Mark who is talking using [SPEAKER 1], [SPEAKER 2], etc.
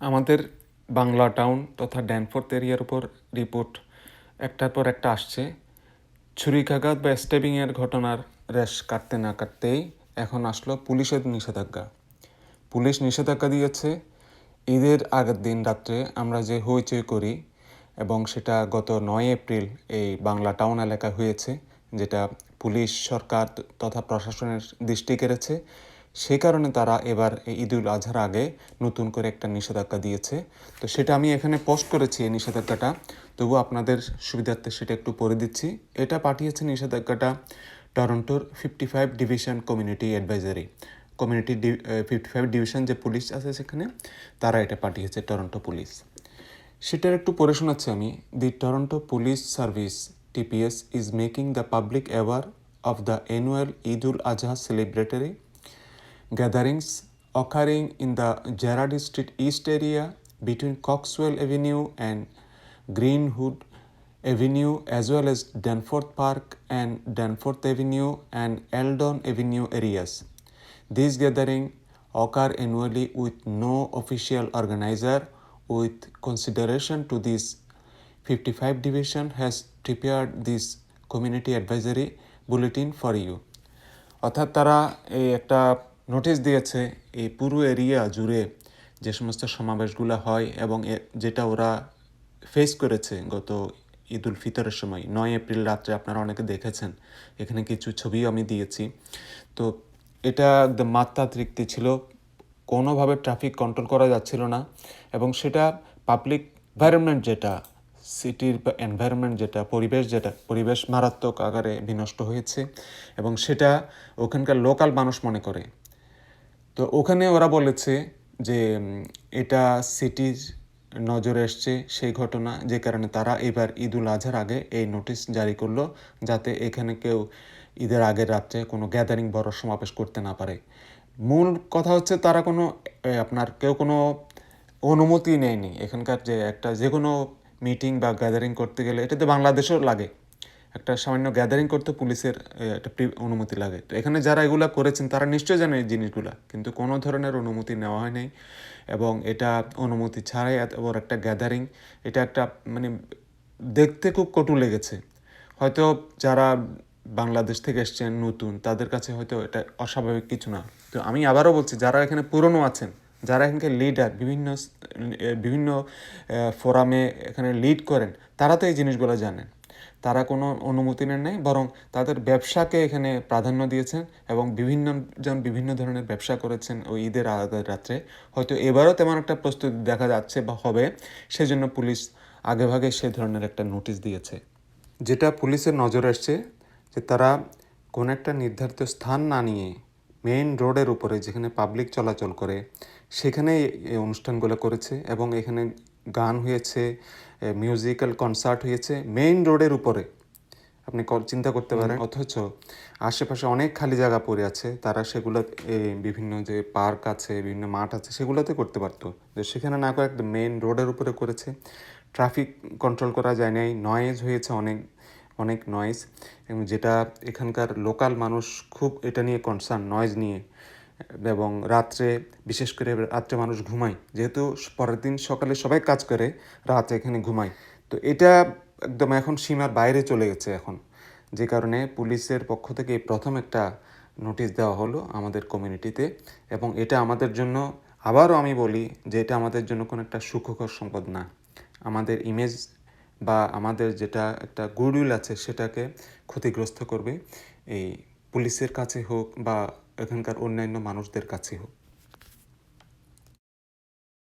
[SPEAKER 1] আমাদের বাংলা টাউন তথা ড্যানফোর্থ এরিয়ার উপর রিপোর্ট একটার পর একটা আসছে। ছুরিকাঘাত বা স্টেবিংয়ের ঘটনার রেশ কাটতে না কাটতেই এখন আসলো পুলিশের নিষেধাজ্ঞা। পুলিশ নিষেধাজ্ঞা দিয়েছে, ঈদের আগের দিন রাত্রে আমরা যে হইচই করি এবং সেটা গত নয় এপ্রিল এই বাংলা টাউন এলাকা হয়েছে, যেটা পুলিশ, সরকার তথা প্রশাসনের দৃষ্টি কেড়েছে সেই কারণে তারা এবার এই ঈদুল আজহার আগে নতুন করে একটা নিষেধাজ্ঞা দিয়েছে। তো সেটা আমি এখানে পোস্ট করেছি এই নিষেধাজ্ঞাটা। তবু আপনাদের সুবিধার্থে সেটা একটু পড়ে দিচ্ছি। এটা পাঠিয়েছে নিষেধাজ্ঞাটা টরন্টোর fifty five division community advisory community fifty five division যে পুলিশ আছে সেখানে, তারা এটা পাঠিয়েছে টরন্টো পুলিশ সেটার একটু পড়ে শোনাচ্ছি আমি। The Toronto police service TPS is making the public aware of the annual Eid ul Adha celebratory gatherings occurring in the Gerard Street East area between Coxwell Avenue and Greenwood Avenue, as well as Danforth Park and Danforth Avenue and Eldon Avenue areas. These gatherings occur annually with no official organizer. With consideration to this, 55 Division has prepared this community advisory bulletin for you. অর্থাৎ তারা এই একটা notice দিয়েছে, এই পুরো area জুড়ে যে সমস্ত সমাবেশগুলো হয় এবং যেটা ওরা ফেস করেছে গত ঈদ উল ফিতরের সময়, নয় এপ্রিল রাত্রে আপনারা অনেকে দেখেছেন, এখানে কিছু ছবিও আমি দিয়েছি। তো এটা একদম মাত্রাতিরিক্ত ছিল, কোনোভাবে ট্রাফিক কন্ট্রোল করা যাচ্ছিল না এবং সেটা পাবলিক এনভায়রনমেন্ট যেটা সিটির এনভায়রনমেন্ট যেটা, পরিবেশ যেটা, পরিবেশ মারাত্মক আকারে বিনষ্ট হয়েছে এবং সেটা ওখানকার লোকাল মানুষ মনে করে। তো ওখানে ওরা বলেছে যে এটা সিটির নজরে এসছে সেই ঘটনা, যে কারণে তারা এবার ঈদ উল আজহার আগে এই নোটিশ জারি করল, যাতে এখানে কেউ ঈদের আগের রাত্রে কোনো গ্যাদারিং বড় সমাবেশ করতে না পারে। মূল কথা হচ্ছে তারা কোনো আপনার কেউ কোনো অনুমতি নেয়নি। এখানকার যে একটা, যে কোনো মিটিং বা গ্যাদারিং করতে গেলে, এটাতে বাংলাদেশেও লাগে। একটা সামান্য গ্যাদারিং করতে পুলিশের একটা অনুমতি লাগে। তো এখানে যারা এগুলো করেছেন, তারা নিশ্চয় জানে এই জিনিসগুলা। কিন্তু কোনো ধরনের অনুমতি নেওয়া হয় নাই। এবং এটা অনুমতি ছাড়াই এত বড় একটা গ্যাদারিং এটা একটা মানে দেখতে খুব কটু লেগেছে। হয়তো যারা বাংলাদেশ থেকে এসছেন, নতুন, তাদের কাছে হয়তো এটা অস্বাভাবিক কিছু না। তো আমি আবারও বলছি, যারা এখানে পুরনো আছেন, যারা এখানকার লিডার বিভিন্ন বিভিন্ন ফোরামে এখানে লিড করেন, তারা তো এই জিনিসগুলো জানেন। তারা কোনো অনুমতি নেন নাই, বরং তাদের ব্যবসাকে এখানে প্রাধান্য দিয়েছেন এবং বিভিন্ন জন বিভিন্ন ধরনের ব্যবসা করেছেন ওই ঈদের আলাদা রাত্রে। হয়তো এবারও তেমন একটা প্রস্তুতি দেখা যাচ্ছে বা হবে, সেজন্য পুলিশ আগেভাগে সে ধরনের একটা নোটিশ দিয়েছে। যেটা পুলিশের নজর আসছে যে তারা কোন একটা নির্ধারিত স্থান না নিয়ে মেইন রোডের উপরে যেখানে পাবলিক চলাচল করে সেখানে এই অনুষ্ঠানগুলো করেছে এবং এখানে গান হয়েছে মিউজিক্যাল কনসার্ট হয়েছে মেইন রোডের উপরে। আপনি চিন্তা করতে পারেন। অথচ আশেপাশে অনেক খালি জায়গা পড়ে আছে। তারা সেগুলো বিভিন্ন যে পার্ক আছে বিভিন্ন মাঠ আছে সেগুলোতে করতে পারতো। যে সেখানে না করে একদম মেইন রোডের উপরে করেছে। ট্রাফিক কন্ট্রোল করা যায় নাই। নয়েজ হয়েছে অনেক অনেক নয়েজ এবং যেটা এখানকার লোকাল মানুষ খুব এটা নিয়ে কনসার্ন নয়েজ নিয়ে। এবং রাত্রে, বিশেষ করে রাত্রে মানুষ ঘুমায়। যেহেতু পরের দিন সকালে সবাই কাজ করে, রাতে এখানে ঘুমায়। তো এটা একদম এখন সীমার বাইরে চলে গেছে এখন। যে কারণে পুলিশের পক্ষ থেকে প্রথম একটা নোটিশ দেওয়া হলো আমাদের কমিউনিটিতে এবং এটা আমাদের জন্য, আবারও আমি বলি যে এটা আমাদের জন্য কোনো একটা সুখকর সম্পদ না। আমাদের ইমেজ বা আমাদের যেটা একটা গুডউইল আছে সেটাকে ক্ষতিগ্রস্ত করবে। এই পুলিশের কাছে হোক বা এখানকার অন্যান্য মানুষদের কাছে হোক।